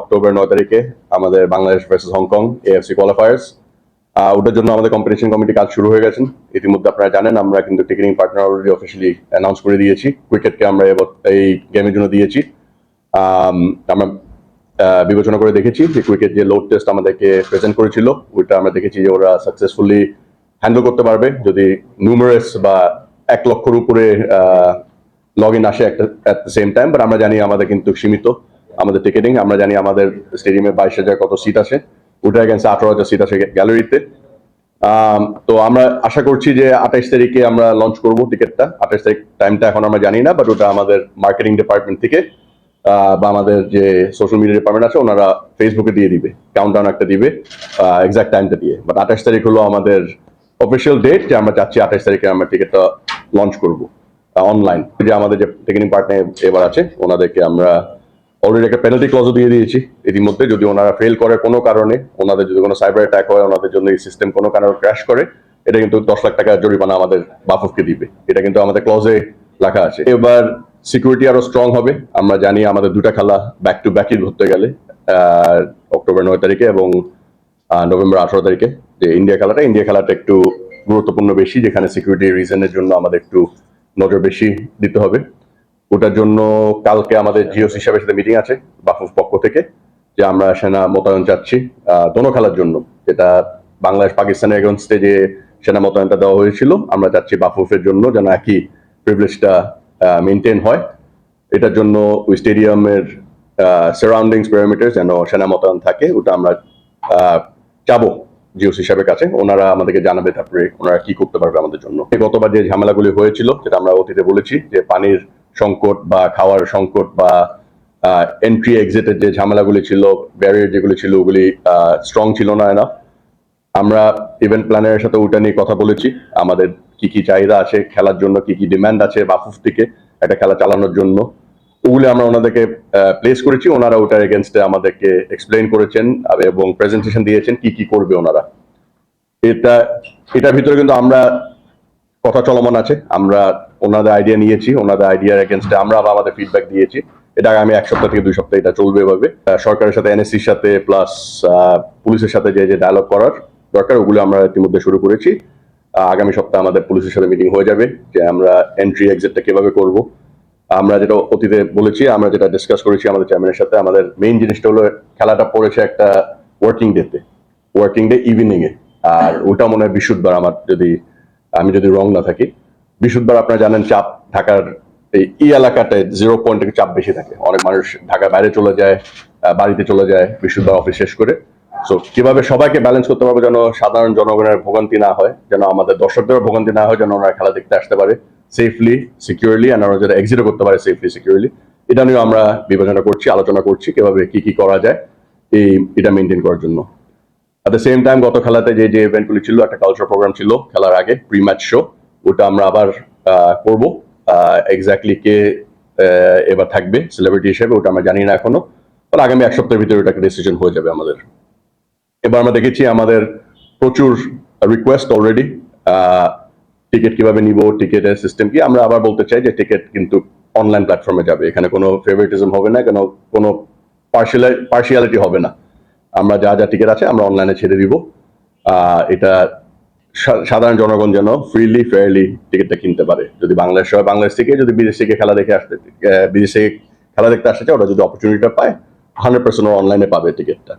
October নয় তারিখে আমাদের Bangladesh versus Hong Kong AFC qualifiers ওটার জন্য আমাদের কম্পিটিশন কমিটি কাজ শুরু হয়ে গেছেন ইতিমধ্যে আপনারা জানেন আমরা কিন্তু ticketing partner already officially announce করে দিয়েছি। ক্রিকেটকে আমরা এই গেমের জন্য দিয়েছি। আম, আমরা বিবেচনা করে দেখেছি যে ক্রিকেট যে লোড টেস্ট আমাদেরকে প্রেজেন্ট করেছিল ওইটা আমরা দেখেছি যে ওরা সাকসেসফুলি হ্যান্ডেল করতে পারবে। যদি নিউমারাস বা এক লক্ষর উপরে লগ ইন আসে একটা at the same time but আমরা জানি আমাদের কিন্তু সীমিত। আমাদের টিকেটিং আমরা জানি আমাদের স্টেডিয়ামে বাইশ হাজার কত সিট আছে ওটা এগেন্সে আঠারো হাজার সিট আছে গ্যালারিতে তো আমরা আশা করছি যে আঠাইশ তারিখে আমরা লঞ্চ করব টিকিটটা আঠাইশ তারিখ টাইমটা এখন আমরা জানি না বাট ওটা আমাদের মার্কেটিং ডিপার্টমেন্ট থেকে বা আমাদের যে সোশ্যাল মিডিয়া ডিপার্টমেন্ট আছে, ওনারা ফেসবুকে দিয়ে দিবে কাউন্টডাউন একটা দিবে এক্সাক্ট টাইমটা দিয়ে। বাট আঠাইশ তারিখ হলো আমাদের অফিসিয়াল ডেট যে আমরা চাচ্ছি আঠাইশ তারিখে আমরা টিকিটটা লঞ্চ করব অনলাইন যে আমাদের যে টেকনিক পার্টনার এবার আছে, ওনাদেরকে আমরা অলরেডি একটা পেনাল্টি ক্লজও দিয়ে দিয়েছি। ইতিমধ্যে যদি ওনারা ফেল করে কোনো কারণে, ওনাদের যদি কোনো সাইবার অ্যাটাক হয়, ওনাদের জন্য এই সিস্টেম কোনো কারণে ক্র্যাশ করে, এটা কিন্তু দশ লাখ টাকা জরিমানা আমাদের বাফফকে দিবে। এটা কিন্তু আমাদের ক্লজে লেখা আছে। এবার সিকিউরিটি আরও স্ট্রং হবে। আমরা জানি আমাদের দুটা খেলা ব্যাক টু ব্যাকই ধরতে গেলে অক্টোবর নয় তারিখে এবং নভেম্বর আঠারো তারিখে। যে ইন্ডিয়া খেলাটা ইন্ডিয়া খেলাটা একটু গুরুত্বপূর্ণ বেশি, যেখানে সিকিউরিটি রিজনের জন্য আমাদের একটু নজর বেশি দিতে হবে। ওটার জন্য কালকে আমাদের জিওস হিসাবে সাথে মিটিং আছে, বাফুফ পক্ষ থেকে, যে আমরা সেনা মোতায়েন চাচ্ছি দোনো খেলার জন্য। যেটা বাংলাদেশ পাকিস্তানের এগেনস্টে যে সেনা মোতায়েনটা দেওয়া হয়েছিল, আমরা চাচ্ছি বাফুফের জন্য যেন একই প্রিভিলেজটা মেনটেন হয়। এটার জন্য ওই স্টেডিয়ামের সারাউন্ডিংস প্যারামিটার যেন সেনা মোতায়েন থাকে, ওটা আমরা চাবো জিওস হিসাবের কাছে। ওনারা আমাদেরকে জানাবে তারপরে ওনারা কি করতে পারবে আমাদের জন্য। গতবার যে ঝামেলাগুলি হয়েছিল, যেটা আমরা অতীতে বলেছি, যে পানির সংকট বা খাওয়ার সংকট বা এন্ট্রি এক্সিটের যে ঝামেলাগুলি ছিল ব্যারিয়ার যেগুলি ছিল, ওগুলি স্ট্রং ছিল না এনাফ আমরা ইভেন্ট প্ল্যানারের সাথে ওটা নিয়ে কথা বলেছি। আমাদের কি কি চাহিদা আছে, খেলার জন্য কি কি ডিমান্ড আছে, বাফুফ থেকে একটা খেলা চালানোর জন্য। ওগুলি আমরা ওনাদেরকে প্লেস করেছি। ওনারা ওটার এগেনস্টে আমাদেরকে এক্সপ্লেন করেছেন এবং প্রেজেন্টেশন দিয়েছেন কি কি করবে ওনারা। এটা, এটার ভিতরে কিন্তু আমরা কথা চলমান আছে। আমরা ওনাদের আইডিয়া নিয়েছি, ওনাদের আইডিয়ার এগেনস্টে আমরা আবার আমাদের ফিডব্যাক দিয়েছি। এটা আগামী এক সপ্তাহ থেকে দুই সপ্তাহ এটা চলবে এভাবে। সরকারের সাথে এনএসসির সাথে প্লাস পুলিশের সাথে যে যে ডায়লগ করার দরকার, ওগুলো আমরা ইতিমধ্যে শুরু করেছি। আগামী সপ্তাহে আমাদের পুলিশের সাথে মিটিং হয়ে যাবে যে আমরা এন্ট্রি এক্সিটটা কীভাবে করব। আমরা যেটা অতীতে বলেছি, আমরা যেটা ডিসকাস করেছি আমাদের চেয়ারম্যানের সাথে, আমাদের মেইন জিনিসটা হলো খেলাটা পড়েছে একটা ওয়ার্কিং ডেতে ওয়ার্কিং ডে ইভিনিং এ আর ওটা মনে হয় বিশুদ্ধবার আমার যদি আমি যদি রং না থাকি, বিশুদ্ধবার আপনারা জানেন চাপ ঢাকার এই এলাকাটায় জিরো পয়েন্ট চাপ বেশি থাকে। অনেক মানুষ ঢাকার বাইরে চলে যায় বাড়িতে চলে যায় বিশুদ্ধবার অফিস শেষ করে। সো কীভাবে সবাইকে ব্যালেন্স করতে পারবে যেন সাধারণ জনগণের ভোগান্তি না হয়, যেন আমাদের দর্শকদেরও ভোগান্তি না হয়, যেন ওনারা খেলা দেখতে আসতে পারে সেফলি সিকিউরলি ওরা যেন এক্সিটও করতে পারে সেফলি সিকিউরলি এটা নিয়েও আমরা বিবেচনা করছি, আলোচনা করছি, কীভাবে কি কি করা যায়, এই, এটা মেনটেন করার জন্য। অ্যাট দ্য সেম টাইম গত খেলাতে যে যে ইভেন্টগুলি ছিল, একটা কালচার প্রোগ্রাম ছিল খেলার আগে প্রি ম্যাচ শো ওটা আমরা আবার করব। এক্স্যাক্টলি কে এবার থাকবে সেলিব্রিটি হিসেবে, ওটা আমরা জানি না এখনও। আর আগামী এক সপ্তাহের ভিতরে ওটা ডিসিশন হয়ে যাবে আমাদের। এবার আমরা দেখেছি আমাদের প্রচুর রিকোয়েস্ট অলরেডি টিকিট কীভাবে নিব টিকিটের সিস্টেম কি? আমরা আবার বলতে চাই যে টিকিট কিন্তু অনলাইন প্ল্যাটফর্মে যাবে। এখানে কোনো ফেভারিটিজম হবে না, কেন, কোনো পার্সিয়ালিটি হবে না। আমরা যা যা টিকিট আছে আমরা অনলাইনে ছেড়ে দিব। এটা সাধারণ জনগণ যেন ফ্রিলি ফেয়ারলি টিকিটটা কিনতে পারে। যদি বাংলাদেশ হয়, বাংলাদেশ থেকে যদি বিদেশ থেকে খেলা দেখে আসতে বিদেশে খেলা দেখতে আসতে চায়, ওরা যদি অপরচুনিটিটা পায় হান্ড্রেড পার্সেন্ট অনলাইনে পাবে টিকিটটা